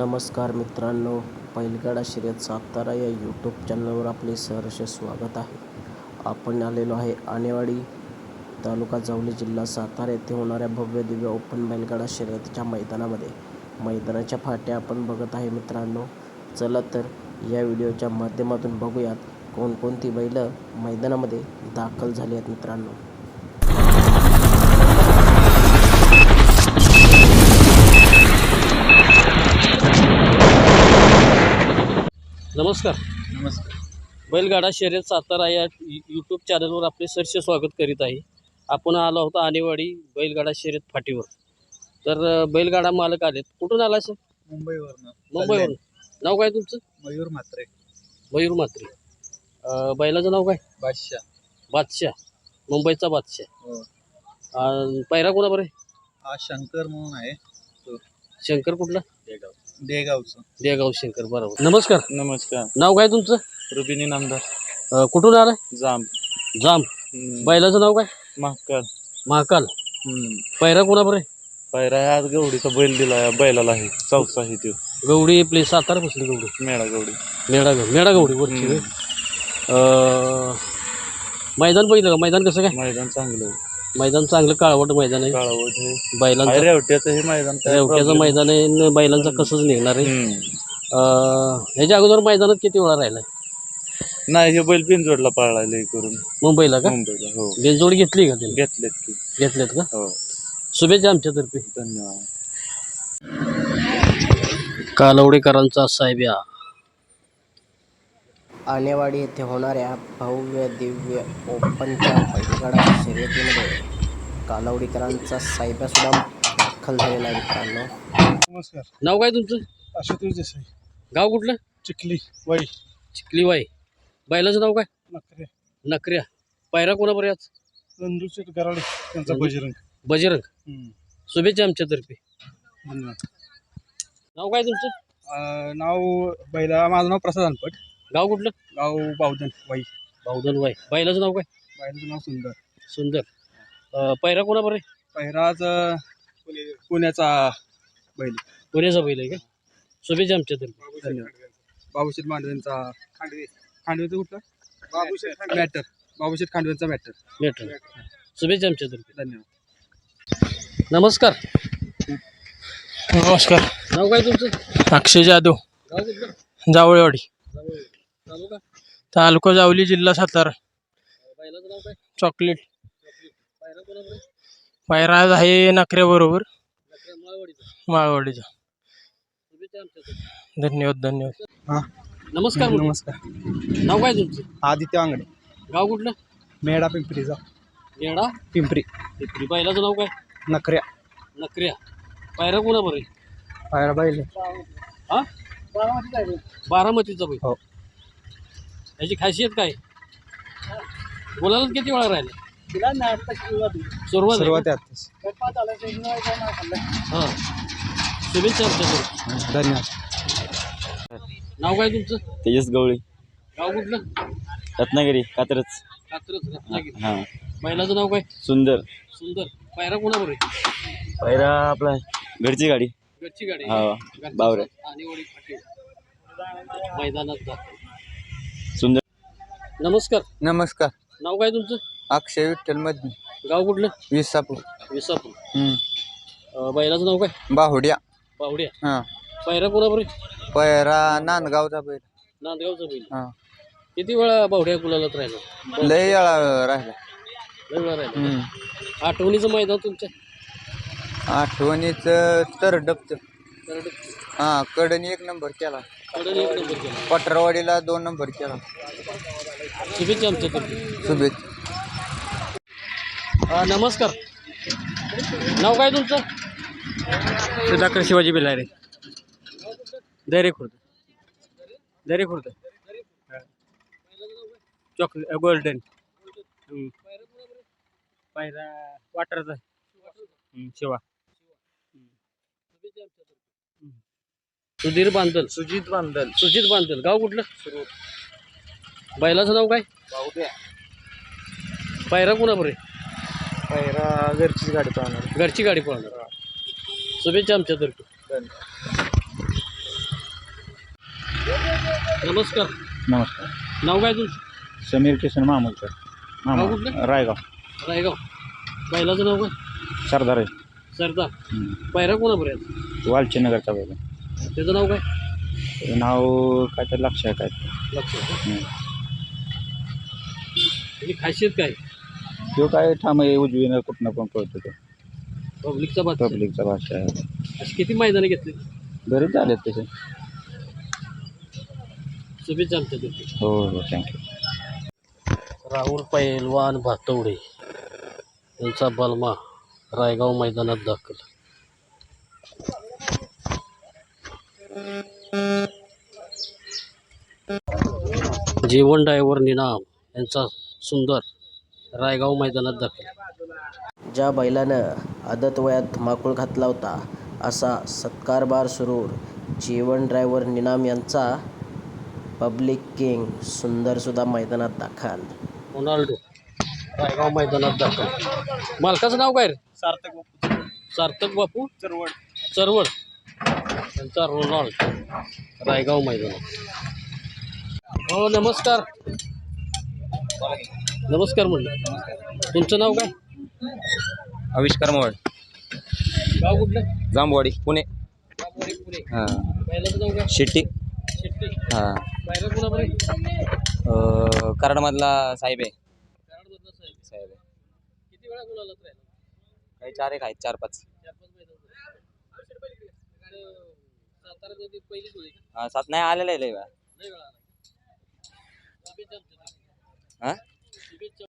नमस्कार मित्रांनो बैलगाडा शर्यत सातारा या यूट्यूब चॅनलवर आपले सहर्ष स्वागत आहे. आपण आलेलो आहे आनेवाडी तालुका जावली जिल्हा सातारा येथे होणाऱ्या भव्य दिव्य ओपन बैलगाडा शर्यतीच्या मैदानामध्ये. मैदानाच्या फाट्या आपण बघत आहे मित्रांनो. चला तर या व्हिडिओच्या माध्यमातून बघूयात कोणकोणती बैलं मैदानामध्ये दाखल झाली आहेत मित्रांनो. नमस्कार. नमस्कार. बैलगाडा शर्यत सातारा या यूट्यूब चॅनलवर आपले सरसे स्वागत करीत आहे. आपण आलो आहोत आणेवाडी बैलगाडा शर्यत फाटीवर. तर बैलगाडा मालक आलेत. कुठून आला सर? मुंबईवरनं. मुंबईवरून. नाव काय तुमचं? मयूर म्हात्रे. मयूर मात्रे अ, बैलाचं नाव काय? बादशाह. बादशाह. मुंबईचा बादशाह. हो. अ, पैरा कोणा बरं हा शंकर म्हणून आहे तो. शंकर कुठला? देगावचं. देगाव शंकर बरोबर. नमस्कार. नमस्कार. नाव काय तुमचं? रुबिनी नामदार. अ, कुठून आलं जाम जाम बैलाचं नाव काय? महाकाल. महाकाल. पैरा कोणा बरं पायरा आज गवडीचा बैल दिला बैलाला आहे चौसा आहे तो. गवडी आपली सातारा बसली गवडी मेळा गवडी मेढा मेढा गवडी वरची हम्म. अं, मैदान बघितलं का? मैदान कसं काय? मैदान चांगलं आहे. मैदान चांगलं काळवट मैदान आहे. काळावट आहे. बैलांचं रेवट्याचं हे मैदान काय रेवट्याचं problem? मैदान आहे न बैलांचं कसंच निघणार आहे. हम्म. अं, ह्याच्या अगोदर मैदानात किती वेळा राहिलाय? नाही हे बैल पिंजोडला पाळला लय करून. मुंबईला का? मुंबईला हो. बेंजोड घेतली का त्याने घेतलेत की. घेतलेत का? हो. शुभेच्छा आमच्यातर्फे. धन्यवाद. कालवडेकरांचा साहेब्या आनेवाडी येथे होणाऱ्या भव्य दिव्य ओपनच्या बैलगाडा शर्यतीमध्ये कालवडीकरांचा साहेब्या सुद्धा दाखल झालेला आहे मित्रांनो. नमस्कार. नाव काय तुमचं? आशुतोष देसाई. गाव कुठलं? चिखली वाई चिखलीबाई बैलाचं नाव काय? नखरे. नकऱ्या पायरा कोणाबरोबर आज? नंदूचे गराडे त्यांचा बजरंग. बजरंग. हम्म. शुभेच्छा आमच्यातर्फे. धन्यवाद. नाव काय तुमचं? अं, नाव बैला माझं नाव प्रसाद अनपट. गाव कुठलं? गाव बावधन वाई. बावधन वाय बैलाचं नाव काय? बैलाचं नाव सुंदर. सुंदर. अं, पैरा कोणाबरोबर आहे? पहिराज पुण्याचा बैल. पुण्याचा बैल आहे का? शुभेच्छा आमच्यातर्फे धन्यवाद बाबूशेठ मांडवेंचा. खांडवे. खांडवेचं कुठलं? बाबूशेठ मॅटर. बाबूशेठ खांडवेंचा मॅटर. भेटल शुभेच्छा आमच्यातर्फे धन्यवाद. नमस्कार. नमस्कार. नाव काय तुमचं? अक्षय जाधव. गाव कुठलं? जावळेवाडी. जावळ. तालुका? तालुका जावली जिल्हा सातारा. बैलाचं नाव काय? चॉकलेट. पैरा कोणाबरोबर आहे? पायराज आहे नखऱ्याबरोबर नकऱ्या माळवाडीचा. माळवाडीचा. शुभेच्छा आमच्यातर्फे धन्यवाद धन्यवाद. हां. नमस्कार मुलं. नमस्कार. नाव काय तुमचं? आदित्य आंगडे. गाव कुठलं? मेढा पिंपरीचा. येडा पिंपरी. पिपरी. बैलाचं नाव काय? नखऱ्या नकऱ्या. पायरा कोणाबरोबर आहे? पायरा बैल. हा? बारामतीचा बैल. हो. याची खासियत काय? बोलायला किती वेळा राहिले? सुरुवात आहे. सुरुवात का? आहे हा. शुभेच्छा आमच्याकडे धन्यवाद. नाव काय तुमचं? तेजस गवळी. गाव कुठलं? रत्नागिरी कात्रज. कात्रज रत्नागिरी. हां. बैलाचं नाव काय? सुंदर. सुंदर. पायरा कोणाबरोबर आहे? पहिला आपला घरची गाडी. गडची गाडी. हा. घरची बावरे. आणि फाटी. मैदानात सुंदर नमस्कार. नमस्कार. नाव काय तुमचं? अक्षय विठ्ठल मधनी. गाव कुठलं? विसापूर. विसापूर. अं, बैलाचं नाव काय? बाहुड्या. पावड्या हां. पायरा आहे? पैरा नांदगावचा बैल. नांदगावचा बैल. हां. किती वेळा बावड्या गुलालात राहिला? लय वेळा राहिला. लय वेळा राहिला हम्म. आठवणीचं मैदान तुमच्या? आठवणीचं तर डबचं. करड- हां कडनी एक नंबर केला. पटरवाडीला दोन नंबर केला. शुभेच्छा आमच्याकडे शुभेच्छा. नमस्कार. नाव काय तुमचं? सुधाकर शिवाजी बिलारे दरे खुर्द दरे खुर्द चॉकलेट गोल्डन पायरा वाटरचा. शिवा. सुधीर बांदल सुजित बांदल सुजित बांदल गाव कुठलं? बैलाचं नाव काय? पायरा कोणाबरोबर आहे? पैरा घरचीच गाडी पाहणार. घरची गाडी पळणार शुभेच्छा आमच्यातर्फे. नमस्कार. नमस्कार. नाव काय तुमचं? समीर किसन मामूलकर गाव मामा कुठलं? रायगाव. रायगाव. बैलाचं नाव काय? सरदार आहे. सरदार. हम्म. पायरा कोणापर्यंत वालचंदनगरचा बैल त्याचं नाव काय? त्याचं नाव काय तर लक्ष आहे. काय लक्षात हम्म. त्याची खासियत काय? तो काय ठाम आहे उजवीनं कुठनं पण पळतो तो. पब्लिकचा बात पब्लिकचा भाषा आहे. अशी किती मैदानं घेतली? बरेच झालेत तसे. शुभेच्छा आमच्या तुमची. हो हो थँक्यू राहुल पैलवान भातवडे यांचा बलमा रायगाव मैदानात दाखल. जीवन डायव्हर निनाम यांचा सुंदर रायगाव मैदानात दाखल. ज्या बैलानं आदत वयात धमाकूळ घातला होता असा सत्कारबार सुरूर जीवन ड्रायव्हर निनाम यांचा पब्लिक किंग सुंदरसुद्धा मैदानात दाखल. रोनाल्डो रायगाव मैदानात दाखल. मालकाचं नाव काय रे? सार्थक बापू. सार्थक बापू? चरवड. चरवड. त्यांचा रोनाल्ड रायगाव मैदानात. हो नमस्कार. नमस्कार म्हणलं. तुमचं नाव काय? आविष्कार मोड गाव कुठलं? जांबवाडी पुणे. हां. पहिल्याचं नाव काय? शिट्टी शेट्टी हां. अं, कराडमधला साहेब आहे. साहेब. वेळा राहिला? काही चार एक आहेत चार पाच. चार पाच महिन्यात साताऱ्यामध्ये पहिलीच होती का? हां सात नाही आलेलं आहे लय वेळा. लय वेळा आला. शुभेच्छा आमच्या. हां शुभेच्छा